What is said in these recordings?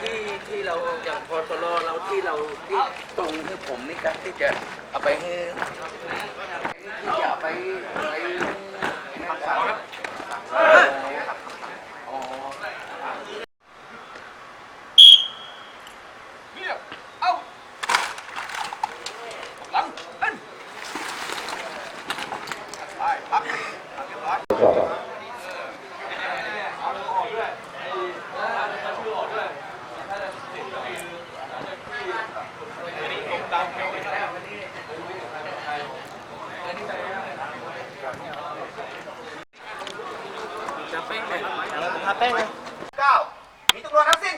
ที่ที่เราอย่างพอตลอเราที่เราที่ตรงที่ผมนี่ครับที่จะเอาไปให้ที่จะเอาไปไปรักษาอ๋อ เงียบเอ้าหลังเล่นไปพักพักเรียบร้อยเก้า มีจำนวนทั้งสิ้น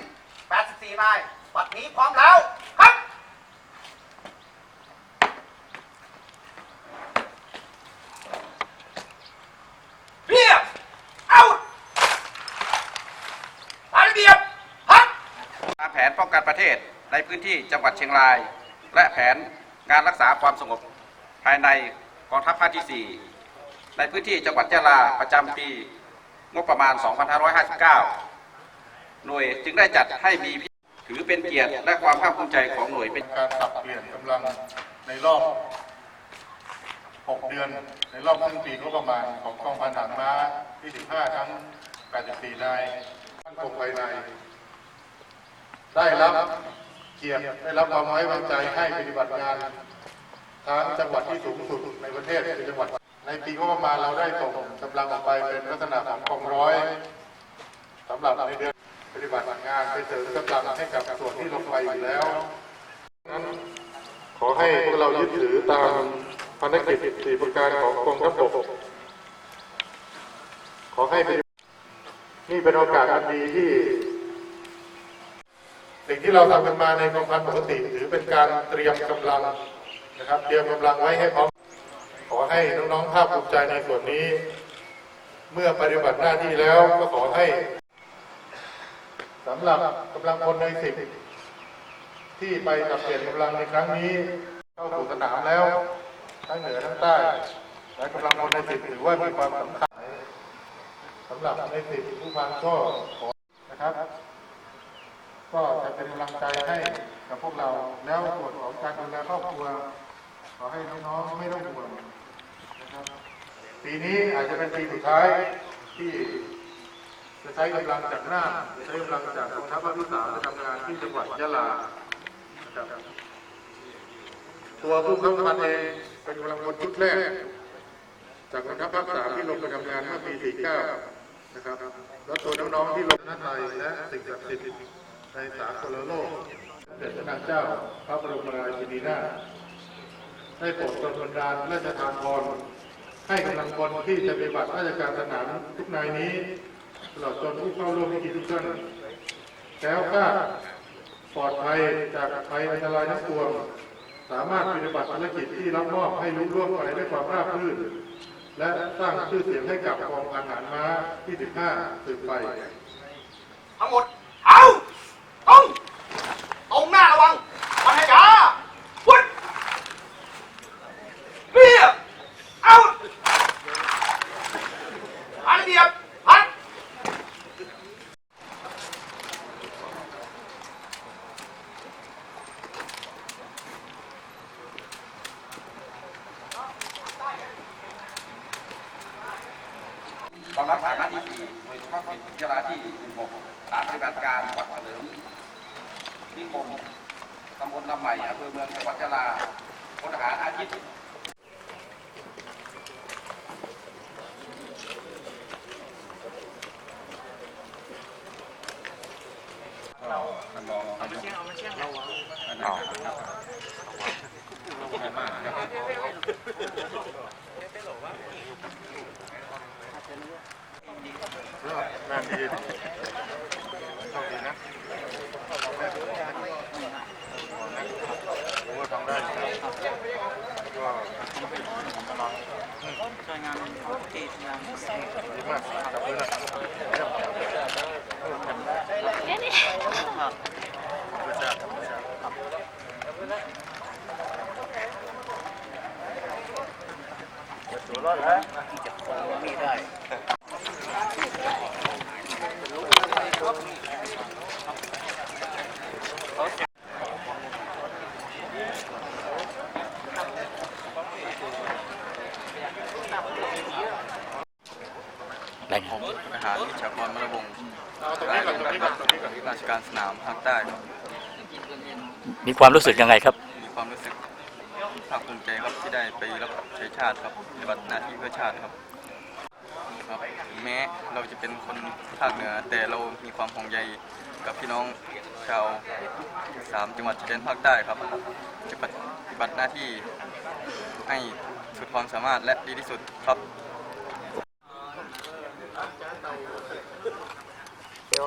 84นายบัดนี้พร้อมแล้วครับเรียบเอาตามระเบียบพักตามแผนป้องกันประเทศในพื้นที่จังหวัดเชียงราย และแผนงานรักษาความสงบภายในกองทัพภาคที่ 4 ในพื้นที่จังหวัดยะลาประจำปีงบประมาณ 2559หน่ วยจึงได้จัดให้มีถือเป็นเกียรติและความภาคภูมิใจของหน่วยเป็นการสับเปลี่ยนกำลังในรอบ 6 เดือน ในรอบครึ่งปีก็ประมาณของกองพันทหารม้าที่15ทั้ง 84 นายมั่นคงภายใน ได้รับเกียรติได้รับความไว้วางใจให้ปฏิบัติงานทั้งจังหวัดที่สูงสุดในประเทศคือจังหวัด ในปีก็ประมาณเราได้ส่งกำลังออกไปเป็นลักษณะของกองร้อยสำหรับในเดือน ปฏิบัติงานไปเสริมกำลังให้กับส่วนที่ลงไปอยู่แล้วนั้นขอให้พวกเรายึดถือตามภารกิจสี่ประการของกองทัพบกขอให้เป็นนี่เป็นโอกาสอันดีที่สิ่งที่เราทำกันมาในกองพันปกติถือเป็นการเตรียมกำลังนะครับ เตรียมกำลังไว้ให้พร้อมขอให้น้องๆภาคภูมิใจในส่วนนี้ เมื่อปฏิบัติหน้าที่แล้วก็ขอให้ สำหรับกำลังพลในสิบที่ไปกับเปลี่ยนกำลังในครั้งนี้ เข้าสู่สนามแล้ว ทั้งเหนือทั้งใต้ และกำลังพลในสิบถือว่ามีความสำคัญสำหรับในสิบผู้พันก็ขอนะครับ ก็จะเป็นกำลังใจให้กับพวกเราแล้วส่วนของการดูแลครอบครัวขอให้น้องๆไม่ต้องห่วงนะครับปีนี้อาจจะเป็นปีสุดท้ายที่ จะใช้กำลังจากหน้าจะใช้กำลังจากกองทัพภาคที่สามทำงานที่จังหวัดยะลานะครับตัวผู้กำกับเองเป็นกำลังพลชุดแรก จากกองทัพภาคสามที่ลงไปทำงานเมื่อปี 49 นะครับ แล้วตัวน้องๆที่ลงนัไทยและสิ่งศักดิ์สิทธิ์ในสากลโลกเด็จพระนางเจ้าพระบรมราชินีนาถได้โปรดบันดาลราชทานพรให้กำลังพลที่จะปฏิบัติราชการสนามทุกนายนี้ ตลอดจนผู้เข้าร่วมพิธีทุกท่านแล้วก็ปลอดภัยจากภัยอันตรายทั้งปวงสามารถปฏิบัติภารกิจที่รับมอบให้ลุล่วงไปด้วยความราบรื่น และสร้างชื่อเสียงให้กับกองพันทหารม้าที่ 15สืบไป ทั้งหมด เอาตรงตรงหน้าระวังวันให้ยาพุดเรียบ เอาตามระเบียบพัก กองรับฐานที่4โดยเฉพาะเป็นยะลาที่16ฐานปฏิบัติการวัดเฉลิมนิคมตำบลลำใหม่อำเภอเมืองจังหวัดยะลาพลทหารอาทิตย์หน้าที่โชค ดีนะผมว่าทำได้อยู่นะก็ช่วยงานที่ดีมากกับเพื่อนนะเยี่ยมครับธรรมชาติธรรมชาติตัวรอดแล้วมีได้ ราชการสนามภาคใต้มีความรู้สึกยังไงครับ มีความรู้สึกภาคภูมิใจครับที่ได้ไปรับใช้ชาติครับปฏิบัติหน้าที่เพื่อชาติครับครับ แม้เราจะเป็นคนภาคเหนือ แต่เรามีความห่วงใยกับพี่น้องชาวสามจังหวัดชายแดนภาคใต้ครับ จะปฏิบัติหน้าที่ให้สุดความสามารถและดีที่สุดครับเดี๋ยว